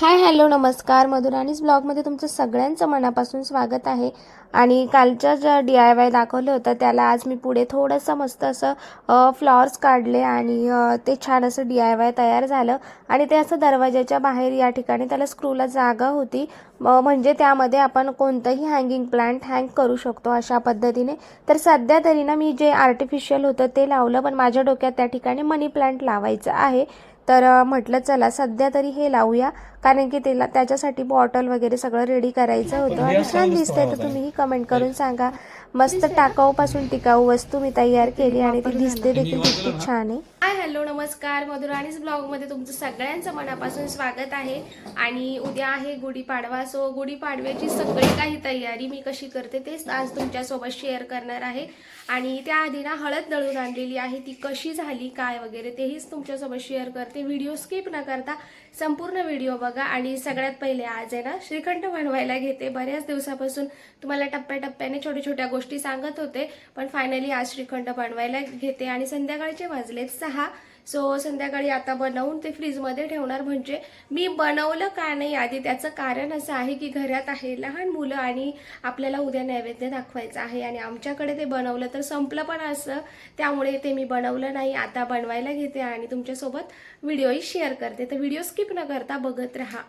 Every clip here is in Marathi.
हाय हॅलो नमस्कार. मधुराणीज ब्लॉगमध्ये तुमचं सगळ्यांचं मनापासून स्वागत आहे. आणि कालच्या ज्या डी आय वाय दाखवलं होतं त्याला आज मी पुढे थोडंसं मस्त असं फ्लॉवर्स काढले आणि ते छान असं डी आय वाय तयार झालं. आणि ते असं दरवाजाच्या बाहेर या ठिकाणी त्याला स्क्रूला जागा होती. म- म्हणजे त्यामध्ये आपण कोणतंही हँगिंग प्लांट हँग करू शकतो अशा पद्धतीने. तर सध्या तरी ना मी जे आर्टिफिशियल होतं ते लावलं पण माझ्या डोक्यात त्या ठिकाणी मनी प्लांट लावायचं आहे. तर म्हटलं चला सध्या तरी हे लावूया. कारण की त्याला त्याच्यासाठी बॉटल वगैरे सगळं रेडी करायचं होतं. आणि छान दिसतंय तर तुम्हीही कमेंट करून सांगा. मस्त टाकाऊपासून टिकाऊ वस्तू मी तयार केली आणि ती दिसते देखील किती छान आहे. हाय हॅलो नमस्कार. मधुराणीज ब्लॉगमध्ये तुमचं सगळ्यांचं मनापासून स्वागत आहे. आणि उद्या आहे गुढीपाडवा सो गुढीपाडव्याची सगळी काही तयारी मी कशी करते तेच आज तुमच्यासोबत शेअर करणार आहे. आणि त्याआधी ना हळद दळून आणलेली आहे. ती कशी झाली काय वगैरे तेहीच तुमच्यासोबत शेअर करते. व्हिडिओ स्किप न करता संपूर्ण व्हिडिओ बघा. आणि सगळ्यात पहिले आज आहे ना श्रीखंड बनवायला घेते. बऱ्याच दिवसापासून तुम्हाला टप्प्याटप्प्याने छोट्या छोट्या गोष्टी सांगत होते. पण फायनली आज श्रीखंड बनवायला घेते. आणि संध्याकाळचे वाजलेत सहा. सो संध्याकाळी आता बनवून ते फ्रीजमध्ये ठेवणार. म्हणजे मी बनवलं का नाही आधी त्याचं कारण असं आहे की घरात आहे लहान मुलं आणि आपल्याला उद्या नैवेद्य दाखवायचं आहे आणि आमच्याकडे ते बनवलं तर संपलं पण असं. त्यामुळे ते मी बनवलं नाही आता बनवायला घेते आणि तुमच्यासोबत व्हिडिओही शेअर करते. तर व्हिडिओ स्किप न करता बघत राहा.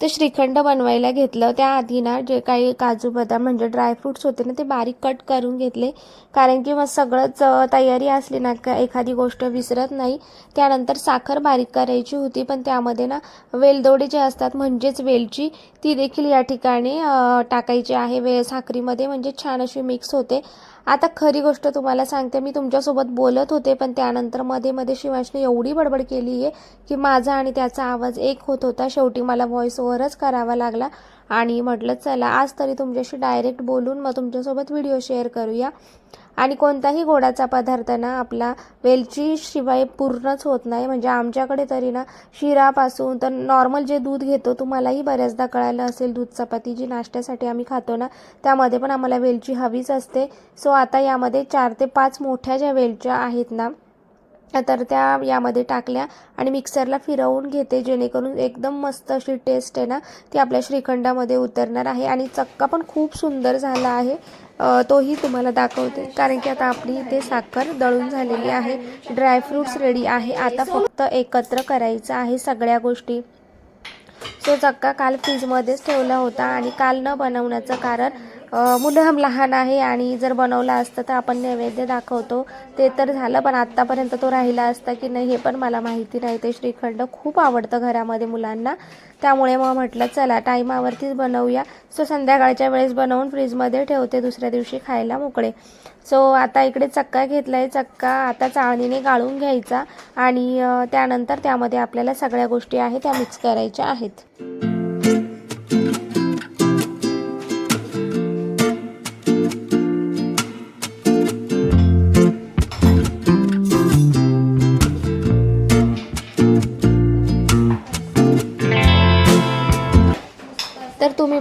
ते श्रीखंड बनवायला घेतलं. त्याआधी ना जे काही काजू बदाम म्हणजे ड्रायफ्रुट्स होते ना ते बारीक कट करून घेतले. कारण की मग सगळंच तयारी असली ना का एखादी गोष्ट विसरत नाही. त्यानंतर साखर बारीक करायची होती पण त्यामध्ये ना वेलदोडे जे असतात म्हणजेच वेलची ती देखील या ठिकाणी टाकायची आहे. वे साखरीमध्ये म्हणजे छान अशी मिक्स होते. आता खरी गोष्ट तुम्हाला सांगते मी तुमच्यासोबत बोलत होते पण त्यानंतरमध्ये मध्ये शिवाशने एवढी बडबड केली आहे की माझा आणि त्याचा आवाज एक होत होता. शेवटी मला व्हॉइस ओव्हरच करावा लागला आणि म्हटलं चला आज तरी तुमच्याशी डायरेक्ट बोलून मग तुमच्यासोबत व्हिडिओ शेअर करूया. आणि कोणताही गोडाचा पदार्थ ना आपला वेलची शिवाय पूर्णच होत नाही. म्हणजे आमच्याकडे तरी ना शिरापासून तर नॉर्मल जे दूध घेतो तुम्हालाही बऱ्याचदा कळालं असेल दूध चपाती जी नाश्त्यासाठी आम्ही खातो ना त्यामध्ये पण आम्हाला वेलची हवीच असते. सो आता यामध्ये चार ते पाच मोठ्या ज्या वेलच्या आहेत ना तर त्या यामध्ये टाकल्या आणि मिक्सरला फिरवून घेते जेणेकरून एकदम मस्त अशी टेस्ट आहे ना ती आपल्या श्रीखंडामध्ये उतरणार आहे. आणि चक्का पण खूप सुंदर झाला आहे. तोही तुम्हाला दाखवते. कारण की आता आपली इथे साखर दळून झालेली आहे. ड्रायफ्रूट्स रेडी आहे. आता फक्त एकत्र करायचं आहे सगळ्या गोष्टी. सो चक्का काल फ्रीजमध्येच ठेवला होता आणि काल न बनवण्याचं कारण मुलं लहान आहे आणि जर बनवलं असतं तर आपण नैवेद्य दाखवतो. ते तर झालं पण आत्तापर्यंत तो राहिला असता की नाही हे पण मला माहिती नाही. ते श्रीखंड खूप आवडतं घरामध्ये मुलांना. त्यामुळे मग म्हटलं चला टाईमावरतीच बनवूया. सो संध्याकाळच्या वेळेस बनवून फ्रीजमध्ये ठेवते दुसऱ्या दिवशी खायला मोकळे. सो आता इकडे चक्का घेतला आहे चक्का आता चाळणीने गाळून घ्यायचा आणि त्यानंतर त्यामध्ये आपल्याला सगळ्या गोष्टी आहेत त्या मिक्स करायच्या आहेत.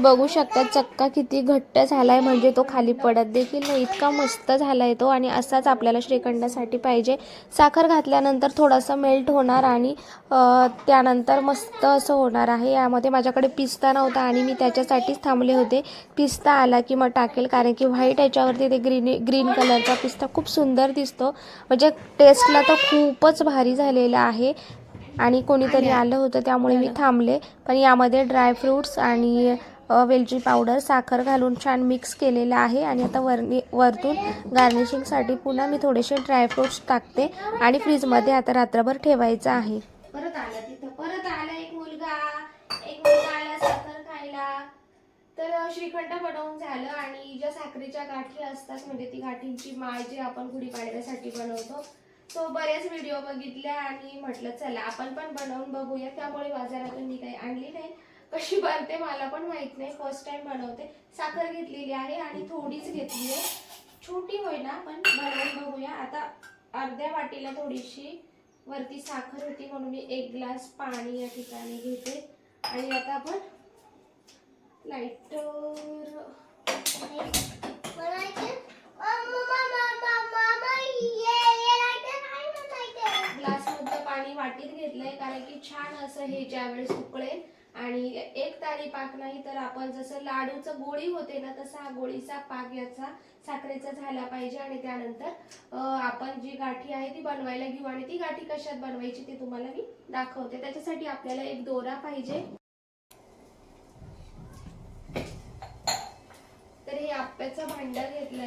बघू शकता चक्का किती घट्ट झालाय म्हणजे तो खाली पडत देखील नाही. इतका मस्त झालाय तो आणि असाच आपल्याला श्रीखंडासाठी पाहिजे. साखर घातल्यानंतर थोडासा मेल्ट होणार आणि त्यानंतर मस्त असं होणार आहे. यामध्ये माझ्याकडे पिस्ता नव्हता आणि मी त्याच्यासाठीच थांबले होते. पिस्ता आला की मग टाकेल कारण की व्हाईट याच्यावरती ते ग्रीन ग्रीन कलरचा पिस्ता खूप सुंदर दिसतो. म्हणजे टेस्टला तर खूपच भारी झालेला आहे आणि कोणीतरी आलं होतं त्यामुळे मी थांबले. पण यामध्ये ड्रायफ्रूट्स आणि वेलची पावडर साखर घालून छान मिक्स केलेलं आहे. आणि आता वरनी वरतून गार्निशिंगसाठी पुन्हा मी थोडेसे ड्रायफ्रूट्स टाकते आणि फ्रीजमध्ये आता रात्रभर ठेवायचं आहे. परत आला तिथं. परत आला एक मुलगा. एक मुलगा आला साखर खायला. तर श्रीखंड बनवून झालं आणि ज्या साखरेच्या गाठी असतात म्हणजे ती गाठींची माळ जी आपण गुढीपाडव्यासाठी बनवतो तो बऱ्याच व्हिडिओ बघितल्या आणि म्हटलं चला आपण पण बनवून बघूया. त्यामुळे बाजारातून मी काही आणली नाही. कशी बनते मला पण माहीत नाही. फर्स्ट टाइम बनवते. साखर घेतलेली आहे आणि थोडीच घेतली आहे. छोटी होईना पण बनवून बघूया. आता अर्ध्या वाटीला थोडीशी वरती साखर होती म्हणून मी एक ग्लास पाणी या ठिकाणी घेते. आणि आता आपण लाईटर ग्लासमधलं पाणी वाटीत घेतलंय कारण की छान असं हे ज्यावेळेस उकळेल आणि एक तारी पाक नाही तर आपण जसं लाडूचं गोळी होते ना तसा हा गोळीचा पाक याचा साखरेचा झाला पाहिजे आणि त्यानंतर आपण जी गाठी आहे ती बनवायला घेऊ आणि ती गाठी कशात बनवायची ते तुम्हाला मी दाखवते. त्याच्यासाठी आपल्याला एक दोरा पाहिजे. तर हे आप्याचं भांड घेतलंय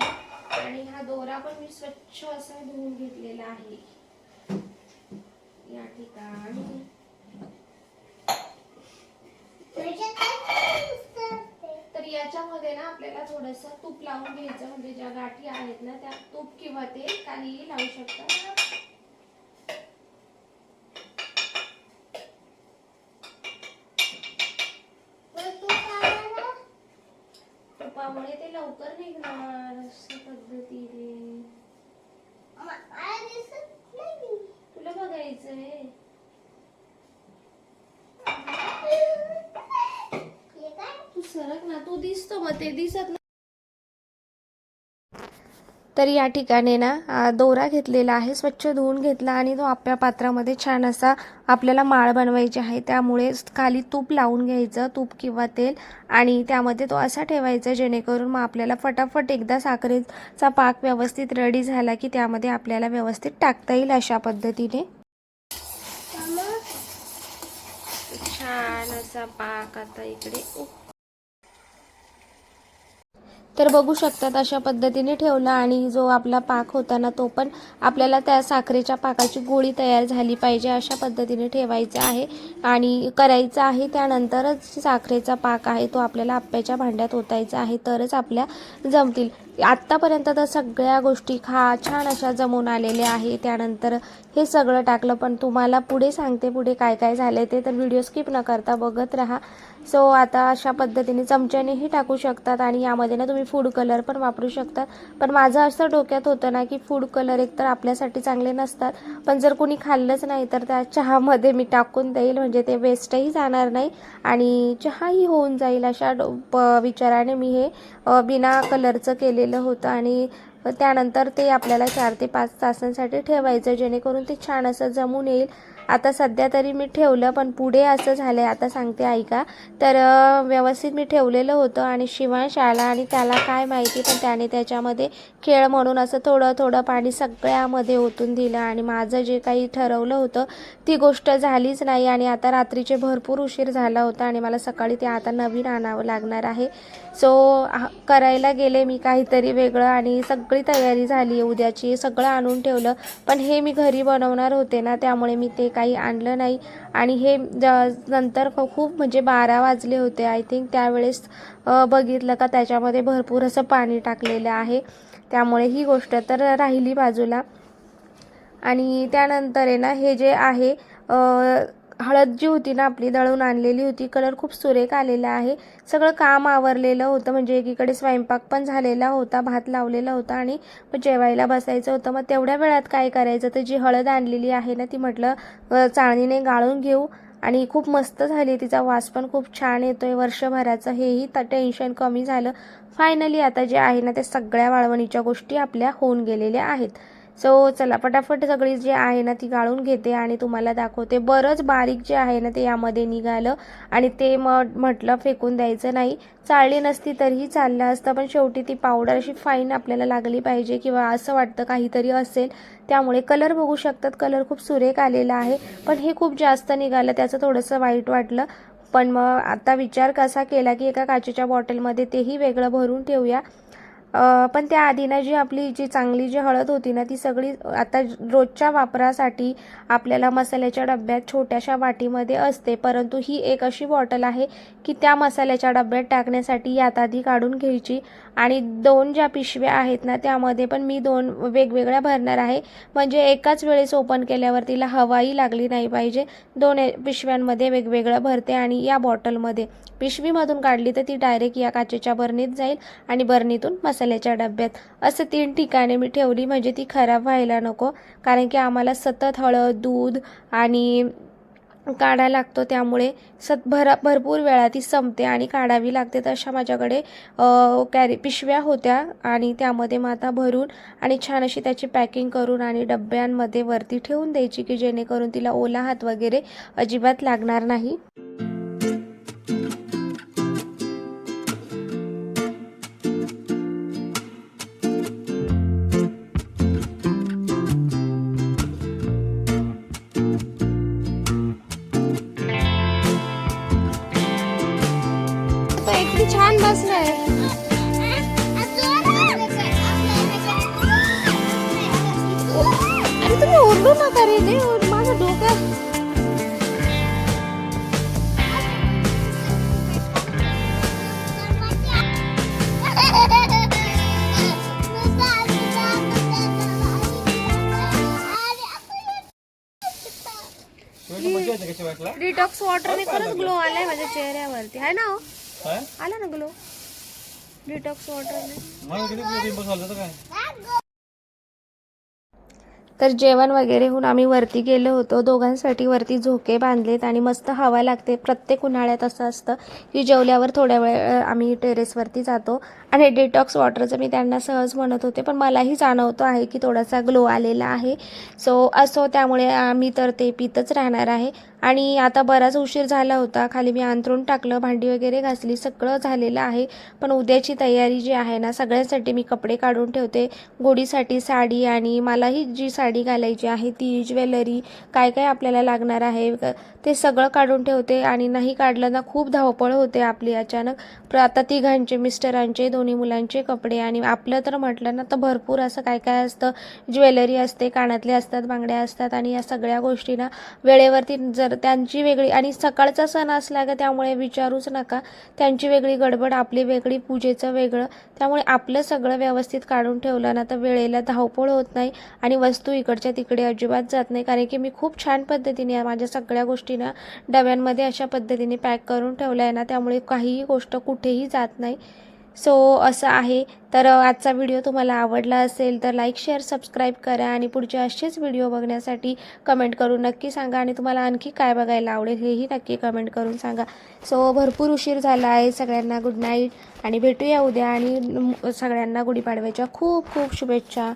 आणि हा दोरा पण मी स्वच्छ असा धुवून घेतलेला आहे. या ठिकाणी. तर याच्यामध्ये ना आपल्याला थोडस तूप लावून घ्यायचं म्हणजे ज्या गाठी आहेत ना त्या तूप किंवा तेल काहीही लावू शकता. तुपामुळे ते लवकर निघणार अशा पद्धतीने. तुला बघायचंय तू सरक ना तू दिसतो मग ते दिसत तर या ठिकाणी ना दोरा घेतलेला आहे स्वच्छ धुवून घेतला आणि तो आपल्या पात्रामध्ये छान असा आपल्याला माळ बनवायची आहे. त्यामुळे खाली तूप लावून घ्यायचं तूप किंवा तेल आणि त्यामध्ये तो असा ठेवायचा जेणेकरून मग आपल्याला फटाफट एकदा साखरेचा पाक व्यवस्थित रेडी झाला की त्यामध्ये आपल्याला व्यवस्थित टाकता येईल अशा पद्धतीने. छान असा पाक आता इकडे तर बघू शकतात अशा पद्धतीने ठेवला आणि जो आपला पाक होता ना तो पण आपल्याला त्या साखरेच्या पाकाची गोळी तयार झाली पाहिजे अशा पद्धतीने ठेवायचं आहे. आणि करायचं आहे त्यानंतरच साखरेचा पाक आहे तो आपल्याला आप्याच्या भांड्यात ओतायचा आहे तरच आपल्या जमतील. आत्तापर्यंत तर सगळ्या गोष्टी खा छान अशा जमून आलेल्या आहे त्यानंतर हे सगळं टाकलं पण तुम्हाला पुढे सांगते पुढे काय काय झालं ते तर व्हिडिओ स्किप न करता बघत राहा. सो आता अशा पद्धतीने चमच्यानेही टाकू शकतात आणि यामध्ये ना तुम्ही फूड कलर पण वापरू शकतात. पण माझं असं डोक्यात होतं ना की फूड कलर एकतर आपल्यासाठी चांगले नसतात. पण जर कोणी खाल्लंच नाही तर त्या चहामध्ये मी टाकून देईल. म्हणजे ते वेस्टही जाणार नाही आणि चहाही होऊन जाईल अशा डो- प- विचाराने मी हे बिना कलरचं केले केलेलं होतं आणि त्यानंतर ते आपल्याला चार ते पाच तासांसाठी ठेवायचं जेणेकरून ते छान असं जमून येईल. आता सध्या तरी मी ठेवलं पण पुढे असं झालं आहे आता सांगते ऐका. तर व्यवस्थित मी ठेवलेलं होतं आणि शिवांश आला आणि त्याला काय माहिती पण त्याने त्याच्यामध्ये खेळ म्हणून असं थोडं थोडं पाणी सगळ्यामध्ये ओतून दिलं आणि माझं जे काही ठरवलं होतं ती गोष्ट झालीच नाही आणि आता रात्रीचे भरपूर उशीर झाला होता आणि मला सकाळी ते आता नवीन आणावं लागणार आहे. सो करायला गेले मी काहीतरी वेगळं आणि सगळी तयारी झाली उद्याची सगळं आणून ठेवलं. पण हे मी घरी बनवणार होते ना त्यामुळे मी ते काही आणलं नाही. आणि हे ज- नंतर खूप म्हणजे बारा वाजले होते. आय थिंक त्यावेळेस बघितलं का त्याच्यामध्ये भरपूर असं पाणी टाकलेलं आहे. त्यामुळे ही गोष्ट तर राहिली बाजूला. आणि त्यानंतर आहे ना हे जे आहे हळद जी होती ना आपली दळून आणलेली होती कलर खूप सुरेख आलेला आहे. सगळं काम आवरलेलं होतं म्हणजे एकीकडे स्वयंपाक पण झालेला होता भात लावलेला होता आणि मग जेवायला बसायचं होतं. मग तेवढ्या वेळात काय करायचं? तर जी हळद आणलेली आहे ना ती म्हटलं चाळणीने गाळून घेऊ आणि खूप मस्त झाली. तिचा वास पण खूप छान येतोय. वर्षभराचं हेही तर टेन्शन कमी झालं. फायनली आता जे आहे ना ते सगळ्या वाळवणीच्या गोष्टी आपल्या होऊन गेलेल्या आहेत. सो चला पटापट सगळी जी आहे ना ती गाळून घेते आणि तुम्हाला दाखवते. बरंच बारीक जे आहे ना ते यामध्ये निघालं आणि ते मग म्हटलं फेकून द्यायचं नाही. चाळली नसती तरीही चाललं असतं पण शेवटी ती पावडर अशी फाईन आपल्याला लागली पाहिजे किंवा असं वाटतं काहीतरी असेल. त्यामुळे कलर बघू शकतात. कलर खूप सुरेख आलेला आहे पण हे खूप जास्त निघालं त्याचं थोडंसं वाईट वाटलं. पण मग आता विचार कसा केला की एका काचेच्या बॉटलमध्ये तेही वेगळं भरून ठेवूया. पण त्याआधी ना जी आपली जी चांगली जी हळद होती ना ती सगळी आता रोजच्या वापरासाठी आपल्याला मसाल्याच्या डब्यात छोट्याशा वाटीमध्ये असते. परंतु ही एक अशी बॉटल आहे की त्या मसाल्याच्या डब्यात टाकण्यासाठी यात आधी काढून घ्यायची. आणि दोन ज्या पिशव्या आहेत ना त्यामध्ये पण मी दोन वेगवेगळ्या भरणार आहे. म्हणजे एकाच वेळेस ओपन केल्यावर तिला हवाही लागली नाही पाहिजे. दोन पिशव्यांमध्ये वेगवेगळं भरते आणि या बॉटलमध्ये पिशवीमधून काढली तर ती डायरेक्ट या काचेच्या बरणीत जाईल आणि बरणीतून मसाल्याच्या डब्यात. असं तीन ठिकाणे मी ठेवली. म्हणजे ती खराब व्हायला नको. कारण की आम्हाला सतत हळद दूध आणि काढायला लागतो. त्यामुळे सत भर भरपूर वेळा ती संपते आणि काढावी लागते. तशा माझ्याकडे कॅरी पिशव्या होत्या आणि त्यामध्ये मग आता भरून आणि छान अशी त्याची पॅकिंग करून आणि डब्यांमध्ये वरती ठेवून द्यायची की जेणेकरून तिला ओला हात वगैरे अजिबात लागणार नाही. अरे तुम्ही ओरडू नका रे माझं डोकं डिटॉक्स वॉटरने खरंच ग्लो आलाय माझ्या चेहऱ्यावरती. आहे ना हो? आला ना ग्लो? डिटॉक्स आलं तर काय? तर जेवण वगैरे होऊन आम्ही वरती गेलो होतो. दोघांसाठी वरती झोके बांधलेत आणि मस्त हवा लागते. प्रत्येक उन्हाळ्यात असं असतं की जेवल्यावर थोड्या वेळ आम्ही टेरेसवरती जातो. आणि डिटॉक्स वॉटरचं मी त्यांना सहज म्हणत होते पण मलाही जाणवतो आहे की थोडासा ग्लो आलेला आहे. सो असो त्यामुळे आम्ही तर ते पितच राहणार आहे. आणि आता बराच उशीर झाला होता. खाली मी अंथरून टाकलं भांडी वगैरे घासली सगळं झालेलं आहे. पण उद्याची तयारी जी आहे ना सगळ्यांसाठी मी कपडे काढून ठेवते. गोडीसाठी साडी आणि मलाही जी साडी घालायची आहे ती ज्वेलरी काय काय आपल्याला लागणार आहे ते सगळं काढून ठेवते आणि नाही काढलं ना खूप धावपळ होते आपली अचानक. प्र आता तिघांचे मिस्टरांचे दोन्ही मुलांचे कपडे आणि आपलं तर म्हटलं ना तर भरपूर असं काय काय असतं. ज्वेलरी असते कानातले असतात बांगड्या असतात आणि या सगळ्या गोष्टी ना वेळेवरती जर त्यांची वेगळी आणि सकाळचा सण असला का त्यामुळे विचारूच नका. त्यांची वेगळी गडबड आपली वेगळी पूजेचं वेगळं. त्यामुळे आपलं सगळं व्यवस्थित काढून ठेवलं ना तर वेळेला धावपळ होत नाही आणि वस्तू इकडच्या तिकडे अजिबात जात नाही. कारण की मी खूप छान पद्धतीने माझ्या सगळ्या गोष्टी गोष्टी ना डब्यांमध्ये अशा पद्धतीने पॅक करून ठेवलं आहे ना त्यामुळे काहीही गोष्ट कुठेही जात नाही. सो असं आहे. तर आजचा व्हिडिओ तुम्हाला आवडला असेल तर लाईक शेअर सबस्क्राईब करा आणि पुढचे असेच व्हिडिओ बघण्यासाठी कमेंट करून नक्की सांगा आणि तुम्हाला आणखी काय बघायला आवडेल हेही नक्की कमेंट करून सांगा. सो भरपूर उशीर झाला आहे सगळ्यांना गुड नाईट आणि भेटूया उद्या आणि सगळ्यांना गुढीपाडव्याच्या खूप खूप शुभेच्छा.